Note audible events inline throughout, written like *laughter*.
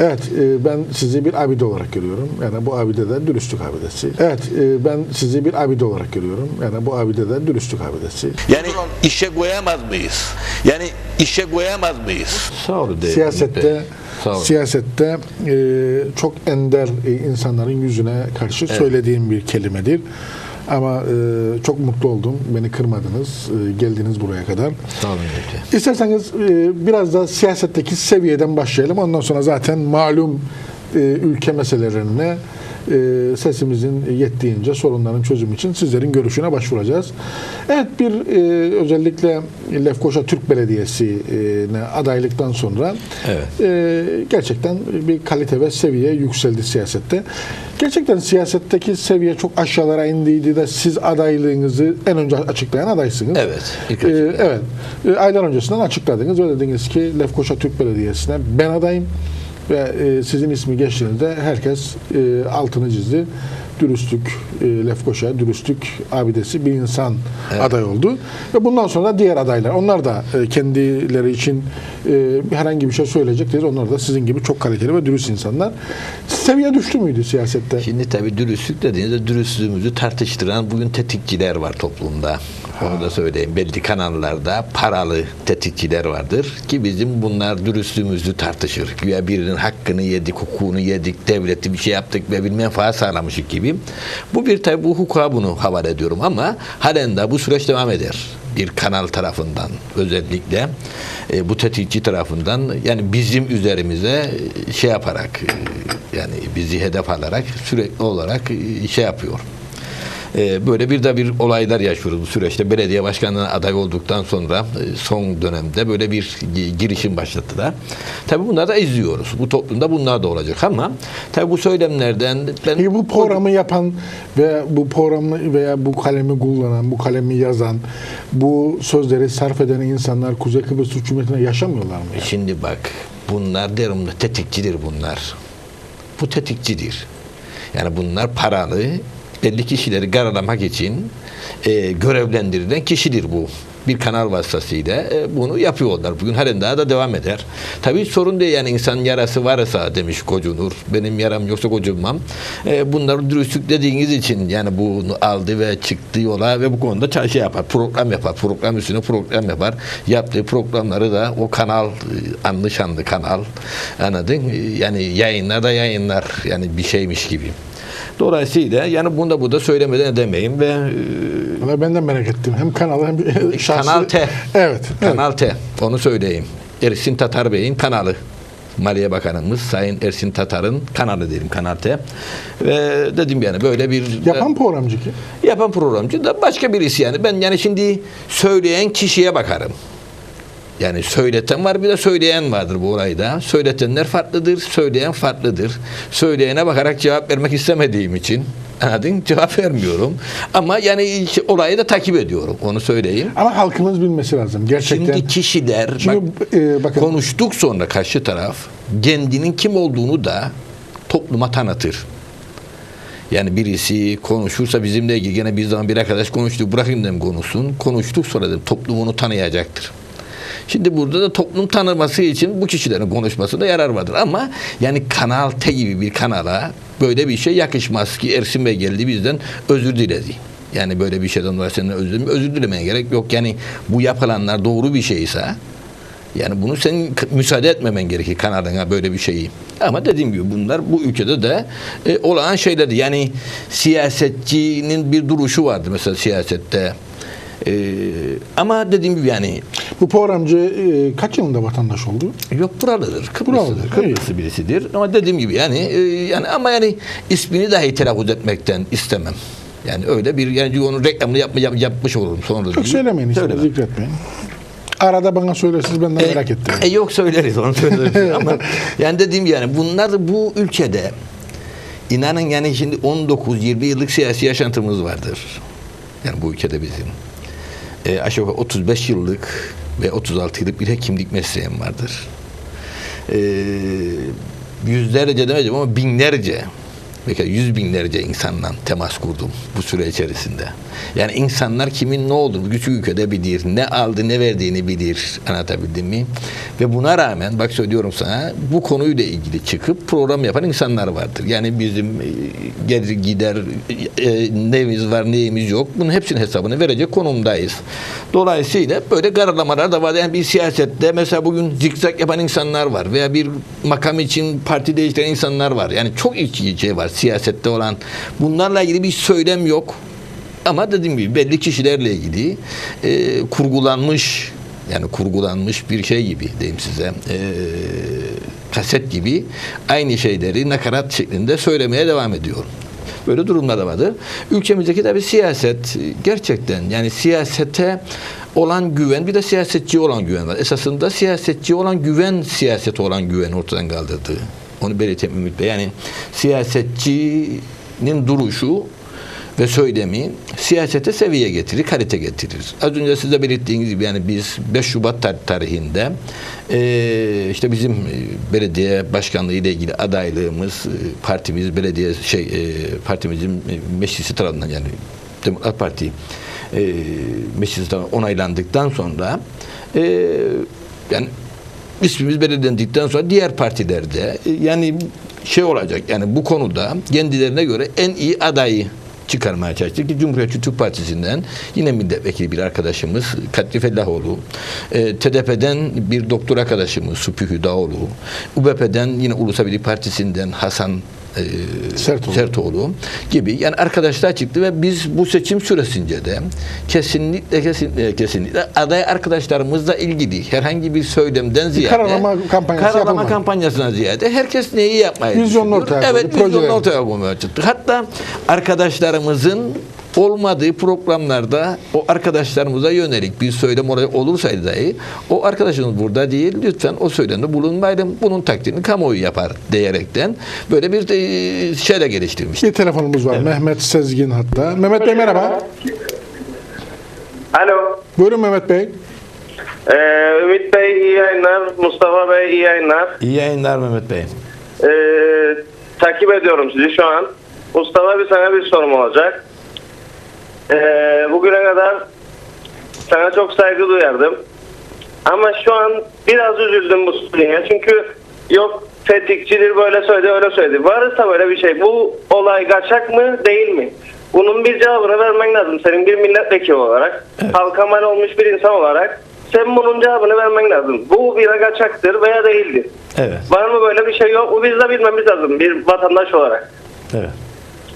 Evet, e, ben sizi bir abide olarak görüyorum. Yani bu abide de dürüstlük abidesi. Evet, e, ben sizi bir abide olarak görüyorum. Yani bu abide de dürüstlük abidesi. Yani işe koyamaz mıyız? Yani işe koyamaz mıyız? Sağ olun Siyasette. Sağ olun. siyasette e, çok ender insanların yüzüne karşı söylediğim bir kelimedir. Ama e, çok mutlu oldum. Beni kırmadınız. E, geldiniz buraya kadar. Sağ olun. İsterseniz e, biraz da siyasetteki seviyeden başlayalım. Ondan sonra zaten malum e, ülke meselelerine e, sesimizin yettiğince sorunların çözümü için sizlerin görüşüne başvuracağız. Evet bir e, özellikle Lefkoşa Türk Belediyesi'ne adaylıktan sonra Evet. e, gerçekten bir kalite ve seviye yükseldi siyasette. Gerçekten siyasetteki seviye çok aşağılara indiydi de siz adaylığınızı en önce açıklayan adaysınız. Evet, ilk açıklayan. evet. Ee, aylar öncesinden açıkladınız ve dediniz ki Lefkoşa Türk Belediyesi'ne ben adayım ve e, sizin ismi geçtiğinizde herkes e, altını çizdi. Dürüstlük, e, Lefkoşa, dürüstlük abidesi bir insan aday oldu. Ve bundan sonra diğer adaylar, onlar da e, kendileri için e, herhangi bir şey söyleyecek değil. Onlar da sizin gibi çok kaliteli ve dürüst insanlar. Seviye düştü müydü siyasette? Şimdi tabii dürüstlük dediğinizde dürüstlüğümüzü tartıştıran bugün tetikçiler var toplumda. Onu da söyleyeyim. Belli kanallarda paralı tetikçiler vardır ki bizim bunlar dürüstlüğümüzü tartışır. Güya birinin hakkını yedik, hukukunu yedik, devleti bir şey yaptık ve bir menfaat sağlamışık gibi. Bu bir tabii bu hukuka bunu havale ediyorum ama halen de bu süreç devam eder. Bir kanal tarafından özellikle e, bu tetikçi tarafından yani bizim üzerimize e, şey yaparak e, yani bizi hedef alarak sürekli olarak e, şey yapıyor. E, böyle bir de bir olaylar yaşıyoruz bu süreçte. Belediye başkanlığına aday olduktan sonra e, son dönemde böyle bir gi- girişim başlattılar. Tabii bunları da izliyoruz. Bu toplumda bunlar da olacak ama tabii bu söylemlerden ben Peki bu programı yapan ve bu programı veya bu kalemi kullanan, bu kalemi yazan, bu sözleri sarf eden insanlar Kuzey Kıbrıs Türk Cumhuriyeti'nde yaşamıyorlar mı? ya? Şimdi bak bunlar derim de tetikçidir bunlar. Bu tetikçidir. Yani bunlar paralı belli kişileri karalamak için e, görevlendirilen kişidir bu. Bir kanal vasıtasıyla e, bunu yapıyorlar. Bugün halen daha da devam eder. Tabii sorun değil yani insan yarası varsa demiş Kocunur. Benim yaram yoksa kocunmam. E, bunları dürüstlük dediğiniz için yani bunu aldı ve çıktı yola ve bu konuda şey yapar. Program yapar. Program üstüne program yapar. Yaptığı programları da o kanal e, anlı kanal anladın? E, Yani yayınlar da yayınlar. Yani bir şeymiş gibi. Dolayısıyla yani bunda bu da söylemeden edemeyim ve e, Valla ben de merak ettim. Hem kanalı hem şahsi. Kanal T. Evet. evet. Kanal T. Onu söyleyeyim. Ersin Tatar Bey'in kanalı. Maliye Bakanımız Sayın Ersin Tatar'ın kanalı diyelim Kanal T. Ve dedim yani böyle bir Yapan programcı ki. yapan programcı da başka birisi yani. Ben yani şimdi söyleyen kişiye bakarım. Yani söyleten var bir de söyleyen vardır bu olayda. Söyletenler farklıdır, söyleyen farklıdır. Söyleyene bakarak cevap vermek istemediğim için anladın cevap vermiyorum. Ama yani olayı da takip ediyorum onu söyleyeyim. Ama halkımız bilmesi lazım. Gerçekten. Şimdi kişiler Şimdi, bak, e, bakın. konuştuk sonra karşı taraf kendinin kim olduğunu da topluma tanıtır. Yani birisi konuşursa bizimle ilgili gene bir zaman bir arkadaş konuştu bırakın dedim konuşsun. Konuştuk sonra dedim toplum onu tanıyacaktır. Şimdi burada da toplum tanıması için bu kişilerin konuşmasında yarar vardır. Ama yani Kanal T gibi bir kanala böyle bir şey yakışmaz ki Ersin Bey geldi bizden özür diledi. Yani böyle bir şeyden dolayı senden özür, özür dilemeye gerek yok. Yani bu yapılanlar doğru bir şeyse yani bunu senin müsaade etmemen gerekir kanalına böyle bir şeyi. Ama dediğim gibi bunlar bu ülkede de e, olağan şeylerdi. Yani siyasetçinin bir duruşu vardı mesela siyasette. E, ama dediğim gibi yani Bu programcı e, kaç yılında vatandaş oldu? Yok buralıdır. Kıbrıslıdır. Kıbrıslı birisidir. Ama dediğim gibi yani e, yani ama yani ismini dahi telaffuz etmekten istemem. Yani öyle bir yani onun reklamını yapma, yap- yapmış olurum sonra. Çok söylemeyin Söylemem. zikretmeyin. Arada bana söylersiniz ben de merak ettim. E, yok söyleriz onu söyleriz *laughs* ama yani dediğim yani bunlar bu ülkede inanın yani şimdi 19-20 yıllık siyasi yaşantımız vardır. Yani bu ülkede bizim. E, aşağı yukarı 35 yıllık ve 36 yıllık bir hekimlik mesleğim vardır. E, yüzlerce demeyeceğim ama binlerce belki yüz binlerce insanla temas kurdum bu süre içerisinde. Yani insanlar kimin ne olduğunu küçük ülkede bilir, ne aldı ne verdiğini bilir. Anlatabildim mi? Ve buna rağmen bak söylüyorum sana bu konuyla ilgili çıkıp program yapan insanlar vardır. Yani bizim e, gelir gider e, neyimiz var neyimiz yok. Bunun hepsinin hesabını verecek konumdayız. Dolayısıyla böyle karalamalar da var. Yani bir siyasette mesela bugün zikzak yapan insanlar var veya bir makam için parti değiştiren insanlar var. Yani çok iki şey var siyasette olan. Bunlarla ilgili bir söylem yok. Ama dediğim gibi belli kişilerle ilgili e, kurgulanmış yani kurgulanmış bir şey gibi diyeyim size e, kaset gibi aynı şeyleri nakarat şeklinde söylemeye devam ediyor. Böyle durumlar da vardı. Ülkemizdeki tabi siyaset gerçekten yani siyasete olan güven bir de siyasetçi olan güven var. Esasında siyasetçi olan güven siyasete olan güven ortadan kaldırdı. Onu belirteyim Ümit Bey. Yani siyasetçinin duruşu ve söylemi siyasete seviye getirir, kalite getirir. Az önce size belirttiğiniz gibi yani biz 5 Şubat tar- tarihinde eee, işte bizim e, belediye başkanlığı ile ilgili adaylığımız, e, partimiz, belediye şey e, partimizin e, meclisi tarafından yani Demokrat Parti e, tarafından onaylandıktan sonra e, yani ismimiz belirlendikten sonra diğer partilerde e, yani şey olacak yani bu konuda kendilerine göre en iyi adayı çıkarmaya çalıştık ki Cumhuriyetçi Türk Partisi'nden yine milletvekili bir arkadaşımız Kadri Fellahoğlu, e, TDP'den bir doktor arkadaşımız Supi Hüdaoğlu, UBP'den yine Ulusal Birlik Partisi'nden Hasan e, Sertoğlu. Sertoğlu gibi yani arkadaşlar çıktı ve biz bu seçim süresince de kesinlikle kesinlikle kesinlikle aday arkadaşlarımızla ilgili herhangi bir söylemden ziyade karalama kampanyası karalama yapılmadı. kampanyasından ziyade herkes neyi yapmayı Vizyonunu düşünüyor? ortaya koydu, Evet, vizyonunu projeleri. ortaya koymaya çıktı. Hatta arkadaşlarımızın olmadığı programlarda o arkadaşlarımıza yönelik bir söylem olursaydı dahi o arkadaşımız burada değil lütfen o söylemde bulunmayalım bunun takdirini kamuoyu yapar diyerekten böyle bir e, şeyle geliştirmiş. Bir telefonumuz var. Mehmet Sezgin hatta. Mehmet Bey merhaba. Alo. Buyurun Mehmet Bey. Ee, Ümit Bey iyi yayınlar. Mustafa Bey iyi yayınlar. İyi yayınlar Mehmet Bey. Ee, takip ediyorum sizi şu an. Mustafa bir sana bir sorum olacak. Ee, bugüne kadar sana çok saygı duyardım. Ama şu an biraz üzüldüm bu soruya. Çünkü yok tetikçidir böyle söyledi öyle söyledi. Varsa böyle bir şey bu olay kaçak mı değil mi? Bunun bir cevabını vermen lazım. Senin bir milletvekili olarak, halka mal olmuş bir insan olarak sen bunun cevabını vermen lazım. Bu bir kaçaktır veya değildir. Evet. Var mı böyle bir şey yok mu? Biz de bilmemiz lazım bir vatandaş olarak. Evet.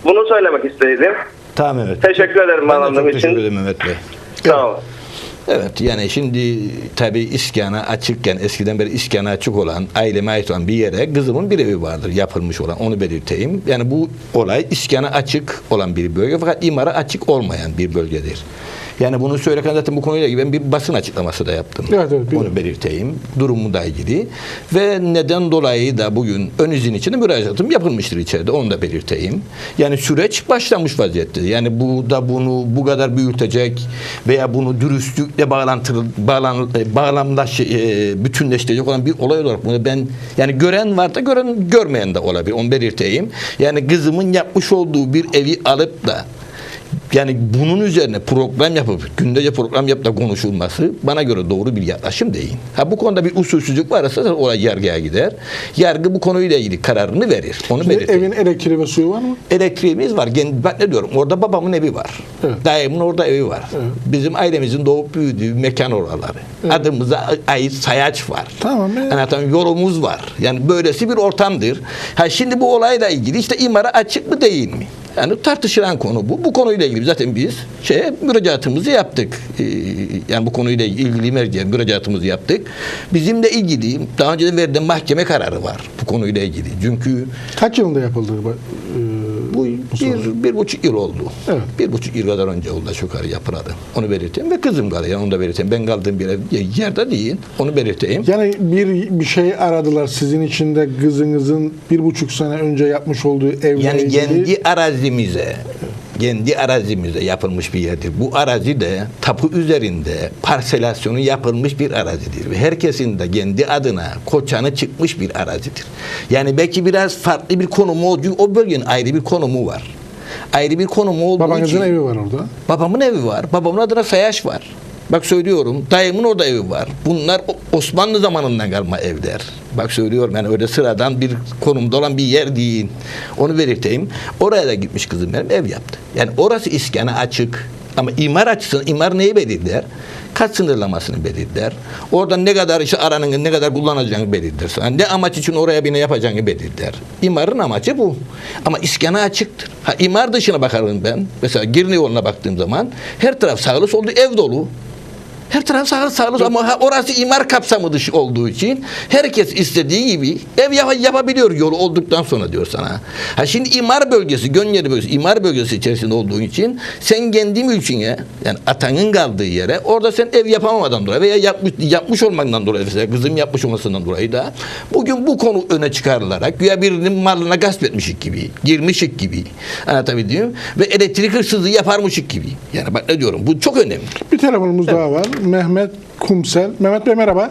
Bunu söylemek istedim. Tamam Mehmet. Teşekkür ederim Ben de çok teşekkür için. ederim Mehmet Bey. Sağ olun. Evet yani şimdi tabi iskana açıkken eskiden beri iskana açık olan aileme ait olan bir yere kızımın bir evi vardır yapılmış olan onu belirteyim. Yani bu olay iskana açık olan bir bölge fakat imara açık olmayan bir bölgedir. Yani bunu söylerken zaten bu konuyla ilgili ben bir basın açıklaması da yaptım. Evet, evet. Onu belirteyim. Durumla ilgili. Ve neden dolayı da bugün ön izin için müracaatım yapılmıştır içeride. Onu da belirteyim. Yani süreç başlamış vaziyette. Yani bu da bunu bu kadar büyütecek veya bunu dürüstlükle bağlantılı bağlan, e, bağlamlaş e, bütünleştirecek olan bir olay olarak bunu ben yani gören var da gören görmeyen de olabilir. Onu belirteyim. Yani kızımın yapmış olduğu bir evi alıp da yani bunun üzerine program yapıp gündece program yapıp da konuşulması bana göre doğru bir yaklaşım değil. Ha bu konuda bir usulsüzlük varsa da olay yargıya gider. Yargı bu konuyla ilgili kararını verir. Onu Şimdi belirteyim. evin elektriği ve suyu var mı? Elektriğimiz var. Ben ne diyorum? Orada babamın evi var. Evet. Dayımın orada evi var. Bizim ailemizin doğup büyüdüğü mekan oraları. Adımıza ait sayaç var. Tamam, evet. Anlatan yolumuz var. Yani böylesi bir ortamdır. Ha şimdi bu olayla ilgili işte imara açık mı değil mi? Yani tartışılan konu bu. Bu konuyla ilgili zaten biz şeye müracaatımızı yaptık. Ee, yani bu konuyla ilgili merceğe müracaatımızı yaptık. Bizimle ilgili daha önce de verilen mahkeme kararı var bu konuyla ilgili. Çünkü Kaç yılında yapıldı bu? Bir, bir buçuk yıl oldu. Evet. Bir buçuk yıl kadar önce oldu aşağı yukarı yapıladı. Onu belirteyim. Ve kızım kaldı. Yani onu da belirteyim. Ben kaldığım bir ev yerde değil. Onu belirteyim. Yani bir bir şey aradılar sizin için de kızınızın bir buçuk sene önce yapmış olduğu evle Yani ilgili. kendi arazimize kendi arazimizde yapılmış bir yerdir. Bu arazi de tapu üzerinde parselasyonu yapılmış bir arazidir. Ve herkesin de kendi adına koçanı çıkmış bir arazidir. Yani belki biraz farklı bir konumu olduğu, o bölgenin ayrı bir konumu var. Ayrı bir konumu olduğu Babanızın için- evi var orada. Babamın evi var. Babamın adına Feyaş var. Bak söylüyorum. Dayımın orada evi var. Bunlar Osmanlı zamanından kalma evler. Bak söylüyorum yani öyle sıradan bir konumda olan bir yer değil. Onu belirteyim. Oraya da gitmiş kızım benim ev yaptı. Yani orası iskana açık. Ama imar açısından imar neyi belirler? Kat sınırlamasını belirler. Orada ne kadar işte aranın ne kadar kullanacağını belirler. sana. Ne amaç için oraya bina yapacağını belirler. İmarın amacı bu. Ama iskana açıktır. Ha imar dışına bakarım ben. Mesela Girne yoluna baktığım zaman her taraf sağlı sollu ev dolu. Her taraf sağlı sağlı ama orası imar kapsamı dışı olduğu için herkes istediği gibi ev yap- yapabiliyor yolu olduktan sonra diyor sana. Ha şimdi imar bölgesi, Gönyeri bölgesi, imar bölgesi içerisinde olduğu için sen kendi mülküne yani atanın kaldığı yere orada sen ev yapamadan dolayı veya yapmış, yapmış olmaktan dolayı mesela kızım yapmış olmasından dolayı da bugün bu konu öne çıkarılarak güya birinin malına gasp etmişik gibi, girmişik gibi anlatabildim ve elektrik hırsızlığı yaparmışık gibi. Yani bak ne diyorum bu çok önemli. Bir telefonumuz daha var. Mehmet Kumsel. Mehmet Bey merhaba.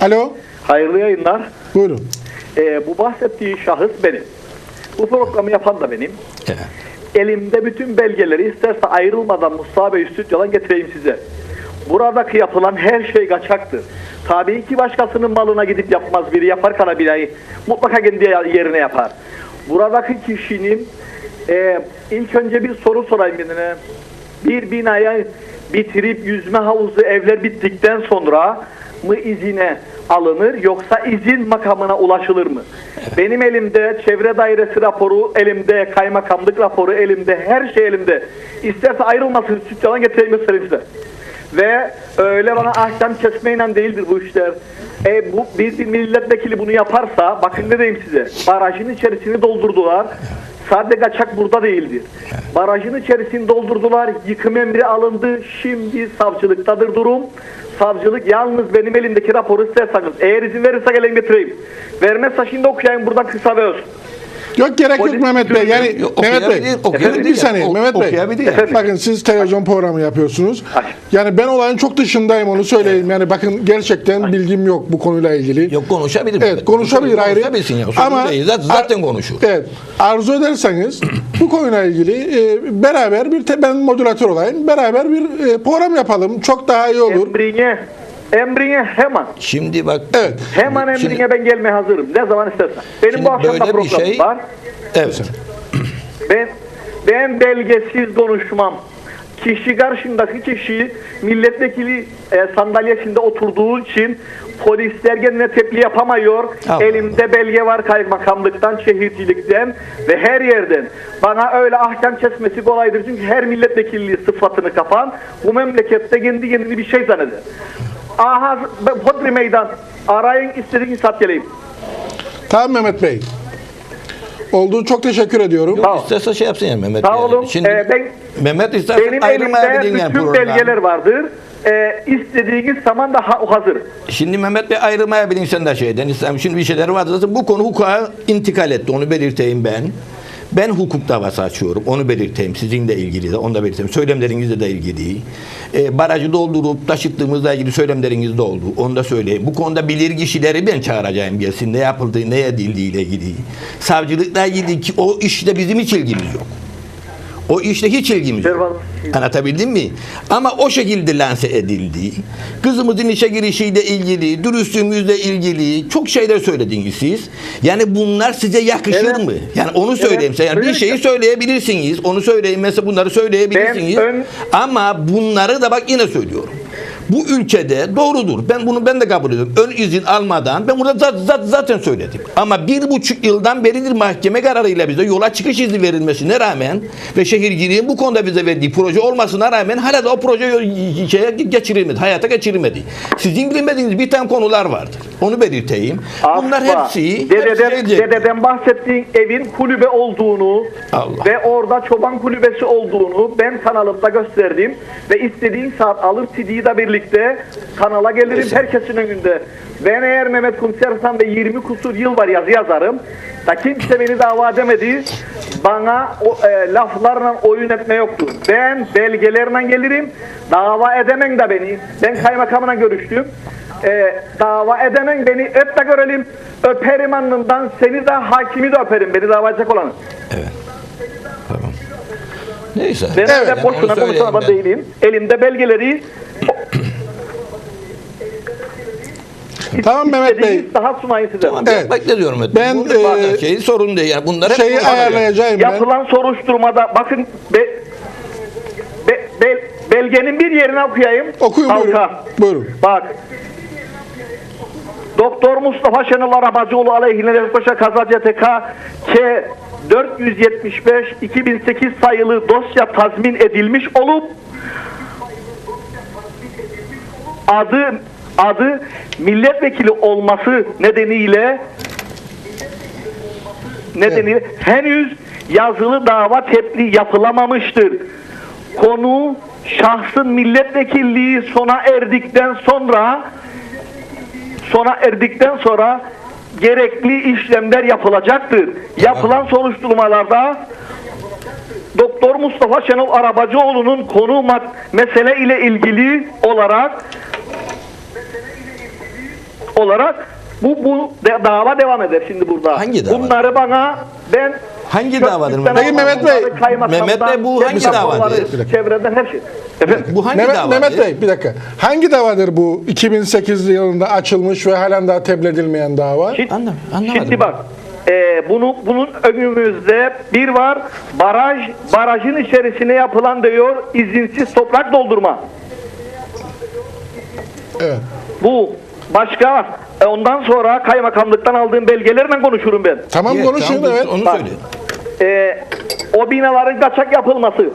Alo. Hayırlı yayınlar. Buyurun. Ee, bu bahsettiği şahıs benim. Bu programı yapan da benim. Evet. Elimde bütün belgeleri isterse ayrılmadan Mustafa Bey stüdyodan getireyim size. Buradaki yapılan her şey kaçaktır. Tabii ki başkasının malına gidip yapmaz biri yapar kara binayı. Mutlaka kendi yerine yapar. Buradaki kişinin e, ilk önce bir soru sorayım kendine. Bir binaya bitirip yüzme havuzu evler bittikten sonra mı izine alınır yoksa izin makamına ulaşılır mı? Benim elimde çevre dairesi raporu, elimde kaymakamlık raporu, elimde her şey elimde. İsterse ayrılmasın stüdyodan getireyim göstereyim size. Ve öyle bana ahkam kesmeyle değildir bu işler. E bu bir milletvekili bunu yaparsa bakın ne diyeyim size. Barajın içerisini doldurdular. Sadece kaçak burada değildir. Barajın içerisini doldurdular. Yıkım emri alındı. Şimdi savcılıktadır durum. Savcılık yalnız benim elimdeki raporu isterseniz eğer izin verirse gelin getireyim. Vermezse şimdi okuyayım buradan kısa ve öz. Yok gerek yok Mehmet Bey. Yani Mehmet Bey. okuyabilir, Bir saniye Mehmet Bey. Bakın siz televizyon programı yapıyorsunuz. Yani ben olayın çok dışındayım onu söyleyeyim. Yani bakın gerçekten bilgim yok bu konuyla ilgili. Yok konuşabilir. Evet konuşabilir ayrı. Konuşabilsin ya. Ama zaten, zaten konuşur. Evet. Arzu ederseniz bu konuyla ilgili e, beraber bir ben modülatör olayım. Beraber bir e, program yapalım. Çok daha iyi olur. Emrine, emrine hemen. Şimdi bak. Evet. Hemen emrine Şimdi- ben gelmeye hazırım. Ne zaman istersen. Benim bu akşam da programım şey- var. Evet. Ben ben belgesiz konuşmam. Kişi karşındaki kişi milletvekili e, sandalyesinde oturduğu için polisler kendine tepki yapamıyor. Allah Elimde belge var kaymakamlıktan, şehircilikten ve her yerden. Bana öyle ahkam kesmesi kolaydır. Çünkü her milletvekilliği sıfatını kapan bu memlekette kendi kendini bir şey zanneder. Aha ben Podri meydan arayın istediğiniz saat geleyim. Tamam Mehmet Bey. Olduğu çok teşekkür ediyorum. Sağ ol. İsterse şey yapsın ya Mehmet. Sağ yani. olun. Şimdi Ee, ben Mehmet isterse Benim ayrılmayabilir elimde yani bütün program. belgeler vardır. Ee, istediğiniz zaman da ha- hazır. Şimdi Mehmet Bey ayrılmayabilir sen de şeyden. İslam şimdi bir şeyler vardı. Zaten bu konu hukuka intikal etti. Onu belirteyim ben. Ben hukuk davası açıyorum. Onu belirteyim. Sizinle ilgili de. Onu da belirteyim. Söylemlerinizle de ilgili. Ee, barajı doldurup taşıttığımızla ilgili söylemleriniz de oldu. Onu da söyleyeyim. Bu konuda bilir kişileri ben çağıracağım gelsin. Ne yapıldığı, ne edildiği ile ilgili. Savcılıkla ilgili ki o işte bizim hiç ilgimiz yok. O işte hiç ilgimiz yok. Anlatabildim mi? Ama o şekilde lanse edildi. Kızımızın işe girişiyle ilgili, dürüstlüğümüzle ilgili çok şeyler söylediniz siz. Yani bunlar size yakışır Evet. mı? Yani onu söyleyeyim Evet, size. Yani bir şeyi söyleyebilirsiniz. Onu söyleyeyim mesela bunları söyleyebilirsiniz. Ben ön- Ama bunları da bak yine söylüyorum. Bu ülkede doğrudur. Ben bunu ben de kabul ediyorum. Ön izin almadan ben burada zaten, zaten, zaten söyledim. Ama bir buçuk yıldan beridir mahkeme kararıyla bize yola çıkış izni verilmesine rağmen ve şehirciliğin bu konuda bize verdiği proje olmasına rağmen hala da o proje şeye geçirilmedi, hayata geçirilmedi. Sizin bilmediğiniz bir tane konular vardır. Onu belirteyim. Bunlar Asla. hepsi, dededen, hepsi dededen bahsettiğin evin kulübe olduğunu Allah. ve orada çoban kulübesi olduğunu ben kanalımda gösterdim ve istediğin saat alıp CD'yi de birlikte birlikte kanala gelirim herkesin önünde. Ben eğer Mehmet Kumsersam ve 20 kusur yıl var yazı yazarım. Da kimse beni dava edemedi. Bana o, e, laflarla oyun etme yoktur. Ben belgelerle gelirim. Dava edemen de beni. Ben kaymakamla görüştüm. E, dava edemen beni öp de görelim. Öperim alnından seni de hakimi de öperim. Beni dava edecek olanı. Neyse. Ben Evet, yani boşuna söyleyeyim konuşan ben. değilim. Elimde belgeleri Tamam Mehmet Bey. daha sunayım size. Tamam, Evet. Bekliyorum. Ben, Ben, e, şeyi sorun değil. Yani bunlar hep Şeyi ayarlayacağım ben. Yapılan soruşturmada bakın be, be- bel- belgenin bir yerini okuyayım. Okuyun buyurun. Halka. Buyurun. Bak. Doktor Mustafa Şenol Arabacıoğlu aleyhine Lefkoşa Kaza CTK K 475 2008 sayılı dosya tazmin edilmiş olup adı adı milletvekili olması nedeniyle nedeniyle henüz yazılı dava tepli yapılamamıştır. Konu şahsın milletvekilliği sona erdikten sonra sona erdikten sonra gerekli işlemler yapılacaktır. Yapılan soruşturmalarda Doktor Mustafa Şenol Arabacıoğlu'nun konu mesele ile ilgili olarak olarak bu bu de- dava devam eder şimdi burada. Hangi dava? Bunları bana ben Hangi Çok davadır lütfen Mehmet Bey? Mehmet Bey, bu hangi davadır? Çevreden her şey. Efendim? Bu hangi Mehmet, dava? Mehmet Bey bir dakika. Hangi davadır bu 2008 yılında açılmış ve halen daha tebledilmeyen dava? Şimdi, Anlam- anlamadım. Şimdi bak, e, bunu bunun önümüzde bir var, baraj barajın içerisine yapılan diyor izinsiz toprak doldurma. Evet. Bu başka. E, ondan sonra kaymakamlıktan aldığım belgelerle konuşurum ben. Tamam Evet, konuşun tamam, evet. Onu söyle. E, o binaların kaçak yapılması.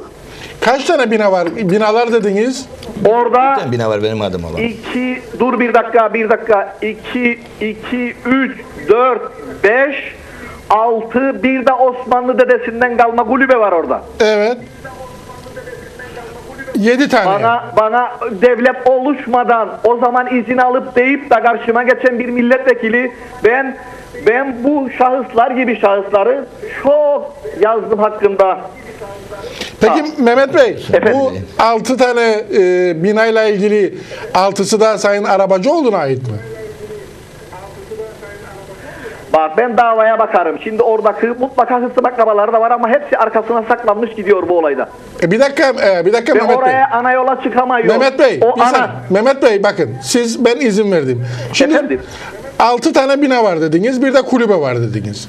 Kaç tane bina var? Binalar dediniz. Orada Bir tane bina var benim adım olan. iki dur bir dakika bir dakika iki iki üç dört beş altı bir de Osmanlı dedesinden kalma kulübe var orada. Evet. 7 tane. Bana bana devlet oluşmadan o zaman izin alıp deyip de karşıma geçen bir milletvekili ben ben bu şahıslar gibi şahısları çok yazdım hakkında. Peki Mehmet Bey, Efendim? bu 6 tane e, binayla ilgili altısı da Sayın Arabacıoğlu'na ait mi? Bak ben davaya bakarım. Şimdi oradaki mutlaka hırsız akrabaları da var ama hepsi arkasına saklanmış gidiyor bu olayda. E, bir dakika, e, bir dakika Ve Mehmet Bey. oraya ana yola çıkamıyor. Mehmet Bey, o ana. Mehmet Bey bakın siz ben izin verdim. Şimdi Efendim? 6 tane bina var dediniz, bir de kulübe var dediniz.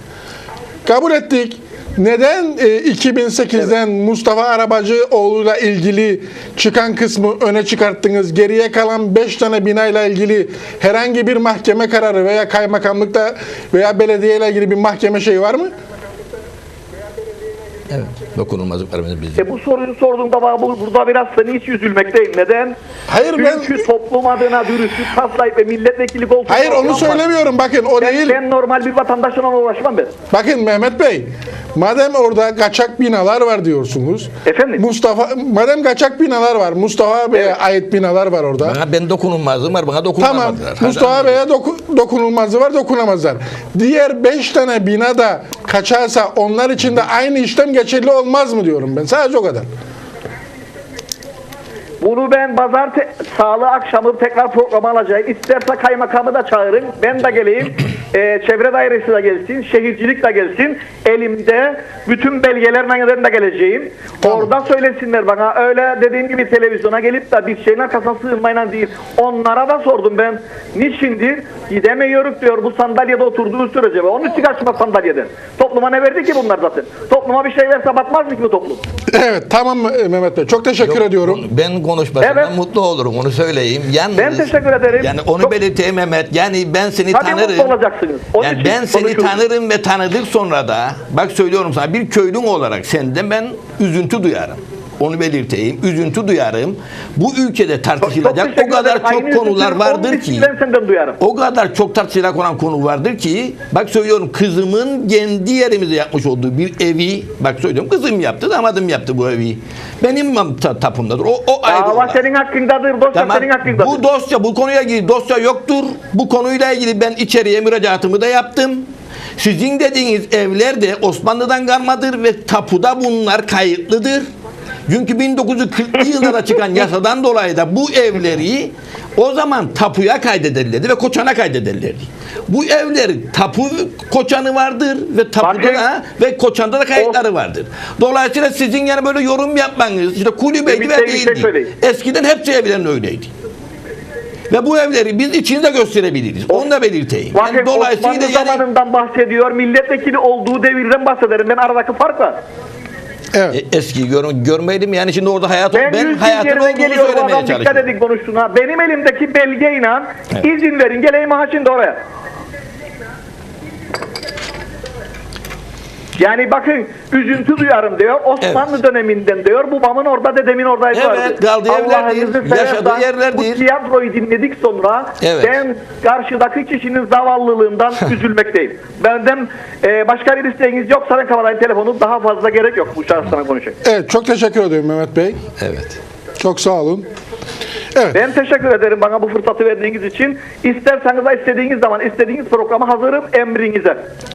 Kabul ettik. Neden e, 2008'den Mustafa Arabacıoğlu'yla ilgili çıkan kısmı öne çıkarttınız? Geriye kalan 5 tane binayla ilgili herhangi bir mahkeme kararı veya kaymakamlıkta veya belediyeyle ilgili bir mahkeme şeyi var mı? Evet. Dokunulmazlıklarımız bizim. E bu soruyu sorduğumda bana bu- burada biraz seni hiç üzülmekteyim. Neden? Hayır, ben- Çünkü toplum adına dürüstlük taslayıp ve milletvekili koltuğuna Hayır onu oturan var. söylemiyorum. Bakın o Ben, değil. ben normal bir vatandaşla uğraşmam ben. Bakın Mehmet Bey, madem orada kaçak binalar var diyorsunuz. Efendim? Mustafa, madem kaçak binalar var, Mustafa Bey'e ait binalar var orada. Bana ben dokunulmazlığım var. Bana Tamam, dokunulmadılar. Mustafa Bey'e doku- dokunulmazı var, dokunamazlar. Diğer beş tane bina da kaçarsa onlar için de aynı işlem geçerli olmaz mı diyorum ben. Sadece o kadar. Bunu ben pazar te- sağlığı akşamı tekrar programa alacağım. İsterse kaymakamı da çağırın. Ben de geleyim. *clears throat* Ee, çevre dairesi de gelsin. Şehircilik de gelsin. Elimde bütün belgelerle de geleceğim. Tamam. Orada söylesinler bana. Öyle dediğim gibi televizyona gelip de bir şeyin arkasına sığınmayla değil. Onlara da sordum ben. Niçindir? Gidemiyoruz diyor bu sandalyede oturduğu sürece. Onun için kaçmaz sandalyeden. Topluma ne verdi ki bunlar zaten? Topluma bir şey verse batmaz mı ki bu toplum? Evet, tamam e, Mehmet Bey. Çok teşekkür ediyorum. Ben konuşmasından Evet. mutlu olurum onu söyleyeyim. Yalnız, Ben teşekkür ederim. Yani onu Çok- belirteyim Mehmet. Yani ben seni Tabii tanırım. mutlu olacaksınız. Onun Yani için ben seni konuşuyoruz. tanırım ve tanıdık sonra da bak söylüyorum sana bir köylüm olarak senden ben üzüntü duyarım. Onu belirteyim. Üzüntü duyarım. Bu ülkede tartışılacak o kadar ederim. Aynı çok konular vardır ki. için Ben senden duyarım. O kadar çok tartışılacak olan konu vardır ki bak söylüyorum kızımın kendi yerimizde yapmış olduğu bir evi bak söylüyorum kızım yaptı damadım yaptı bu evi. Benim ta- tapumdadır. O, o ayrı Dava senin hakkındadır, dosya Tamam. senin hakkındadır. Bu dosya bu konuyla ilgili dosya yoktur. Bu konuyla ilgili ben içeriye müracaatımı da yaptım. Sizin dediğiniz evler de Osmanlı'dan kalmadır ve tapuda bunlar kayıtlıdır. Çünkü 1940'lı yıllara çıkan *laughs* yasadan dolayı da bu evleri o zaman tapuya kaydederlerdi ve koçana kaydederlerdi. Bu evlerin tapu koçanı vardır ve tapuda da ve koçanda da kayıtları vardır. Dolayısıyla sizin yani böyle yorum yapmanız işte kulübeydi ve değildi. Eskiden hepsi evlerin öyleydi. Ve bu evleri biz içinde gösterebiliriz. Onu da belirteyim. Bakın Yani dolayısıyla Osmanlı yani zamanından bahsediyor, milletvekili olduğu devirden bahsederim. Ben aradaki fark var. Evet. e, eski gör, görmeydim yani şimdi orada hayat Ben, ben, hayatın olduğunu söylemeye adam dikkat çalışıyorum. edin konuştuğuna. Benim elimdeki belgeyle Evet. izin verin geleyim ha şimdi oraya. Yani bakın üzüntü duyarım diyor. Osmanlı döneminden diyor. Babamın orada dedemin oradaydı. Evet, vardı. kaldığı yerlerdir, Allah'ınızı yaşadığı seversen yerlerdir. Bu tiyatroyu dinledik sonra Evet. ben karşıdaki kişinin zavallılığından üzülmekteyim. Benden e, başka bir isteğiniz yoksa ben kapatayım telefonu. Daha fazla gerek yok bu şahısla konuşayım. Evet çok teşekkür ediyorum Mehmet Bey. Evet. Çok sağ olun. Evet. Ben teşekkür ederim bana bu fırsatı verdiğiniz için. İsterseniz istediğiniz zaman istediğiniz programa hazırım emrinize.